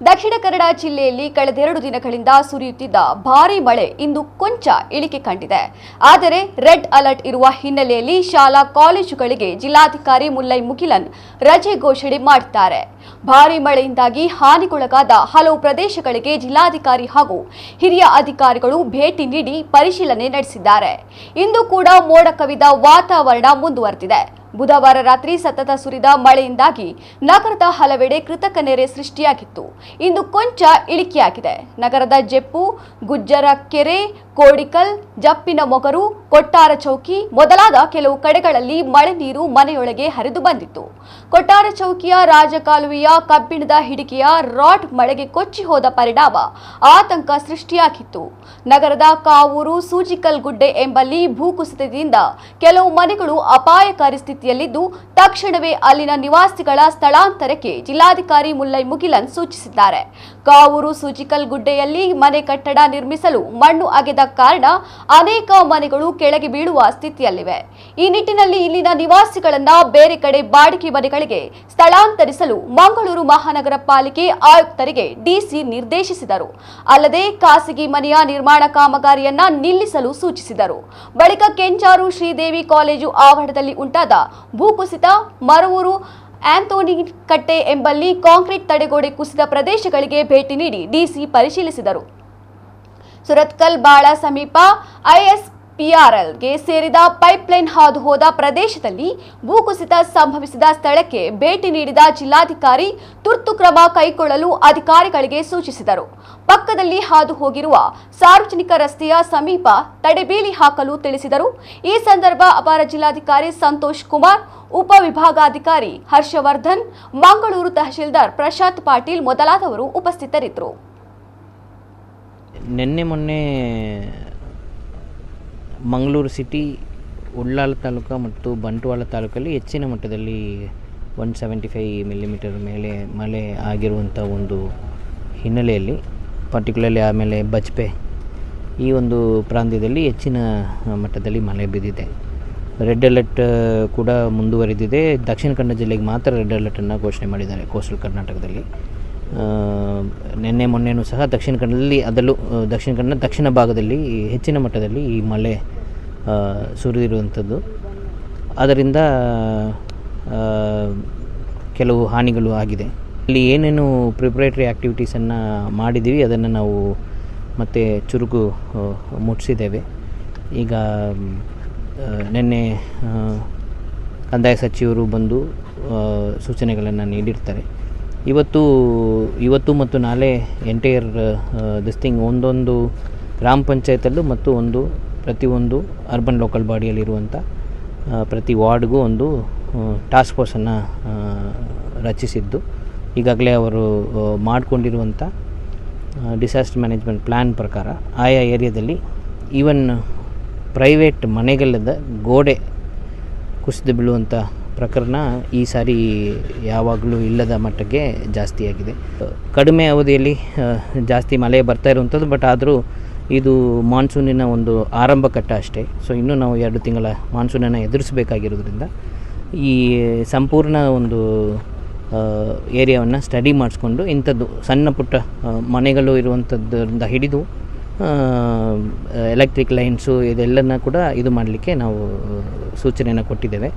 ದಕ್ಷಿಣ ಕನ್ನಡ ಜಿಲ್ಲೆಯಲ್ಲಿ ಕಳೆದೆರಡು ದಿನಗಳಿಂದ ಸುರಿಯುತ್ತಿದ್ದ ಭಾರೀ ಮಳೆ ಇಂದು ಕೊಂಚ ಇಳಿಕೆ ಕಂಡಿದೆ. ಆದರೆ ರೆಡ್ ಅಲರ್ಟ್ ಇರುವ ಹಿನ್ನೆಲೆಯಲ್ಲಿ ಶಾಲಾ ಕಾಲೇಜುಗಳಿಗೆ ಜಿಲ್ಲಾಧಿಕಾರಿ ಮುಲ್ಲೈ ಮುಗಿಲನ್ ರಜೆ ಘೋಷಣೆ ಮಾಡಿದ್ದಾರೆ. ಭಾರೀ ಮಳೆಯಿಂದಾಗಿ ಹಾನಿಗೊಳಗಾದ ಹಲವು ಪ್ರದೇಶಗಳಿಗೆ ಜಿಲ್ಲಾಧಿಕಾರಿ ಹಾಗೂ ಹಿರಿಯ ಅಧಿಕಾರಿಗಳು ಭೇಟಿ ನೀಡಿ ಪರಿಶೀಲನೆ ನಡೆಸಿದ್ದಾರೆ. ಇಂದು ಕೂಡ ಮೋಡ ಕವಿದ ವಾತಾವರಣ ಮುಂದುವರೆದಿದೆ. ಬುಧವಾರ ರಾತ್ರಿ ಸತತ ಸುರಿದ ಮಳೆಯಿಂದಾಗಿ ನಗರದ ಹಲವೆಡೆ ಕೃತಕ ನೆರೆ ಸೃಷ್ಟಿಯಾಗಿತ್ತು. ಇಂದು ಕೊಂಚ ಇಳಿಕೆಯಾಗಿದೆ. ನಗರದ ಜೆಪ್ಪು ಗುಜ್ಜರ ಕೆರೆ ಕೋಡಿಕಲ್, ಜಪ್ಪಿನ ಮೊಗರು, ಕೊಟ್ಟಾರ ಚೌಕಿ ಮೊದಲಾದ ಕೆಲವು ಕಡೆಗಳಲ್ಲಿ ಮಳೆ ನೀರು ಮನೆಯೊಳಗೆ ಹರಿದು ಬಂದಿತ್ತು. ಕೊಟ್ಟಾರ ಚೌಕಿಯ ರಾಜಕಾಲುವೆಯ ಕಬ್ಬಿಣದ ಹಿಡಿಕೆಯ ರಾಡ್ ಮಳೆಗೆ ಕೊಚ್ಚಿ ಹೋದ ಪರಿಣಾಮ ಆತಂಕ ಸೃಷ್ಟಿಯಾಗಿತ್ತು. ನಗರದ ಕಾವೂರು ಸೂಜಿಕಲ್ ಗುಡ್ಡೆ ಎಂಬಲ್ಲಿ ಭೂಕುಸಿತದಿಂದ ಕೆಲವು ಮನೆಗಳು ಅಪಾಯಕಾರಿ ಸ್ಥಿತಿಯಲ್ಲಿದ್ದು ತಕ್ಷಣವೇ ಅಲ್ಲಿನ ನಿವಾಸಿಗಳ ಸ್ಥಳಾಂತರಕ್ಕೆ ಜಿಲ್ಲಾಧಿಕಾರಿ ಮುಲ್ಲೈ ಮುಗಿಲನ್ ಸೂಚಿಸಿದ್ದಾರೆ. ಕಾವೂರು ಸುಜಿಕಲ್ ಗುಡ್ಡೆಯಲ್ಲಿ ಮನೆ ಕಟ್ಟಡ ನಿರ್ಮಿಸಲು ಮಣ್ಣು ಅಗೆದ ಕಾರಣ ಅನೇಕ ಮನೆಗಳು ಕೆಳಗೆ ಬೀಳುವ ಸ್ಥಿತಿಯಲ್ಲಿವೆ. ಈ ನಿಟ್ಟಿನಲ್ಲಿ ಇಲ್ಲಿನ ನಿವಾಸಿಗಳನ್ನ ಬೇರೆ ಕಡೆ ಬಾಡಿಗೆ ಮನೆಗಳಿಗೆ ಸ್ಥಳಾಂತರಿಸಲು ಮಂಗಳೂರು ಮಹಾನಗರ ಪಾಲಿಕೆ ಆಯುಕ್ತರಿಗೆ ಡಿಸಿ ನಿರ್ದೇಶಿಸಿದರು. ಅಲ್ಲದೆ ಖಾಸಗಿ ಮನೆಯ ನಿರ್ಮಾಣ ಕಾಮಗಾರಿಯನ್ನ ನಿಲ್ಲಿಸಲು ಸೂಚಿಸಿದರು. ಬಳಿಕ ಕೆಂಚಾರು ಶ್ರೀದೇವಿ ಕಾಲೇಜು ಆವರಣದಲ್ಲಿ ಉಂಟಾದ ಭೂಕುಸಿತ ಮರವೂರು ಆಂಥೋನಿ ಕಟ್ಟೆ ಎಂಬಲ್ಲಿ ಕಾಂಕ್ರೀಟ್ ತಡೆಗೋಡೆ ಕುಸಿದ ಪ್ರದೇಶಗಳಿಗೆ ಭೇಟಿ ನೀಡಿ ಡಿಸಿ ಪರಿಶೀಲಿಸಿದರು. ಸುರತ್ಕಲ್ ಬಾಳ ಸಮೀಪ ಐಎಸ್ಪಿಆರ್ಎಲ್ಗೆ ಸೇರಿದ ಪೈಪ್ಲೈನ್ ಹಾದು ಹೋದ ಪ್ರದೇಶದಲ್ಲಿ ಭೂಕುಸಿತ ಸಂಭವಿಸಿದ ಸ್ಥಳಕ್ಕೆ ಭೇಟಿ ನೀಡಿದ ಜಿಲ್ಲಾಧಿಕಾರಿ ತುರ್ತು ಕ್ರಮ ಕೈಗೊಳ್ಳಲು ಅಧಿಕಾರಿಗಳಿಗೆ ಸೂಚಿಸಿದರು. ಪಕ್ಕದಲ್ಲಿ ಹಾದು ಹೋಗಿರುವ ಸಾರ್ವಜನಿಕ ರಸ್ತೆಯ ಸಮೀಪ ತಡೆಬೇಲಿ ಹಾಕಲು ತಿಳಿಸಿದರು. ಈ ಸಂದರ್ಭ ಅಪರ ಜಿಲ್ಲಾಧಿಕಾರಿ ಸಂತೋಷ್ ಕುಮಾರ್ ಉಪವಿಭಾಗಾಧಿಕಾರಿ ಹರ್ಷವರ್ಧನ್, ಮಂಗಳೂರು ತಹಶೀಲ್ದಾರ್ ಪ್ರಶಾಂತ್ ಪಾಟೀಲ್ ಮೊದಲಾದವರು ಉಪಸ್ಥಿತರಿದ್ದರು. ನಿನ್ನೆ ಮೊನ್ನೆ ಮಂಗಳೂರು ಸಿಟಿ, ಉಳ್ಳಾಲ ತಾಲೂಕು ಮತ್ತು ಬಂಟ್ವಾಳ ತಾಲೂಕಲ್ಲಿ ಹೆಚ್ಚಿನ ಮಟ್ಟದಲ್ಲಿ ಒನ್ ಸೆವೆಂಟಿ ಫೈ ಮಿಲಿಮೀಟರ್ ಮೇಲೆ ಮಳೆ ಆಗಿರುವಂಥ ಒಂದು ಹಿನ್ನೆಲೆಯಲ್ಲಿ ಪರ್ಟಿಕ್ಯುಲರ್ಲಿ ಆಮೇಲೆ ಬಜ್ಪೆ ಈ ಒಂದು ಪ್ರಾಂತ್ಯದಲ್ಲಿ ಹೆಚ್ಚಿನ ಮಟ್ಟದಲ್ಲಿ ಮಳೆ ಬಿದ್ದಿದೆ. ರೆಡ್ ಅಲರ್ಟ್ ಕೂಡ ಮುಂದುವರೆದಿದೆ. ದಕ್ಷಿಣ ಕನ್ನಡ ಜಿಲ್ಲೆಗೆ ಮಾತ್ರ ರೆಡ್ ಅಲರ್ಟನ್ನು ಘೋಷಣೆ ಮಾಡಿದ್ದಾರೆ ಕೋಸ್ಟಲ್ ಕರ್ನಾಟಕದಲ್ಲಿ. ನಿನ್ನೆ ಮೊನ್ನೆಯೂ ಸಹ ದಕ್ಷಿಣ ಕನ್ನಡದಲ್ಲಿ ಅದರಲ್ಲೂ ದಕ್ಷಿಣ ಕನ್ನಡ ದಕ್ಷಿಣ ಭಾಗದಲ್ಲಿ ಹೆಚ್ಚಿನ ಮಟ್ಟದಲ್ಲಿ ಈ ಮಳೆ ಸುರಿದಿರುವಂಥದ್ದು. ಅದರಿಂದ ಕೆಲವು ಹಾನಿಗಳು ಆಗಿದೆ. ಇಲ್ಲಿ ಏನೇನು ಪ್ರಿಪ್ರೇಟ್ರಿ ಆ್ಯಕ್ಟಿವಿಟೀಸನ್ನು ಮಾಡಿದ್ದೀವಿ, ಅದನ್ನು ನಾವು ಮತ್ತೆ ಚುರುಕು ಮುಟ್ಟಿಸಿದ್ದೇವೆ ಈಗ ನಿನ್ನೆ ಕಂದಾಯ ಸಚಿವರು ಬಂದು ಸೂಚನೆಗಳನ್ನು ನೀಡಿರ್ತಾರೆ. ಇವತ್ತು ಇವತ್ತು ಮತ್ತು ನಾಳೆ ಎಂಟೈರ್ ದಿಸ್ ಥಿಂಗ್ ಒಂದೊಂದು ಗ್ರಾಮ ಪಂಚಾಯತಲ್ಲೂ ಮತ್ತು ಒಂದು ಪ್ರತಿಯೊಂದು ಅರ್ಬನ್ ಲೋಕಲ್ ಬಾಡಿಯಲ್ಲಿರುವಂಥ ಪ್ರತಿ ವಾರ್ಡ್ಗೂ ಒಂದು ಟಾಸ್ಕ್ ಫೋರ್ಸನ್ನು ರಚಿಸಿದ್ದು. ಈಗಾಗಲೇ ಅವರು ಮಾಡಿಕೊಂಡಿರುವಂಥ ಡಿಸಾಸ್ಟರ್ ಮ್ಯಾನೇಜ್ಮೆಂಟ್ ಪ್ಲ್ಯಾನ್ ಪ್ರಕಾರ ಆಯಾ ಏರಿಯಾದಲ್ಲಿ ಈವನ್ ಪ್ರೈವೇಟ್ ಮನೆಗಳದ ಗೋಡೆ ಕುಸಿದು ಬೀಳುವಂಥ ಪ್ರಕರಣ ಈ ಸಾರಿ ಯಾವಾಗಲೂ ಇಲ್ಲದ ಮಟ್ಟಕ್ಕೆ ಜಾಸ್ತಿಯಾಗಿದೆ. ಕಡಿಮೆ ಅವಧಿಯಲ್ಲಿ ಜಾಸ್ತಿ ಮಳೆ ಬರ್ತಾ ಇರುವಂಥದ್ದು ಬಟ್ ಆದರೂ ಇದು ಮಾನ್ಸೂನಿನ ಒಂದು ಆರಂಭ ಕಟ್ಟ ಅಷ್ಟೇ. ಸೊ ಇನ್ನೂ ನಾವು ಎರಡು ತಿಂಗಳ ಮಾನ್ಸೂನನ್ನು ಎದುರಿಸಬೇಕಾಗಿರೋದ್ರಿಂದ ಈ ಸಂಪೂರ್ಣ ಒಂದು ಏರಿಯಾವನ್ನು ಸ್ಟಡಿ ಮಾಡಿಸ್ಕೊಂಡು ಇಂಥದ್ದು ಸಣ್ಣ ಪುಟ್ಟ ಮನೆಗಳು ಇರುವಂಥದ್ದರಿಂದ ಹಿಡಿದು ಎಲೆಕ್ಟ್ರಿಕ್ ಲೈನ್ಸು ಇದೆಲ್ಲನ ಕೂಡ ಇದು ಮಾಡಲಿಕ್ಕೆ ನಾವು ಸೂಚನೆಯನ್ನು ಕೊಟ್ಟಿದ್ದೇವೆ.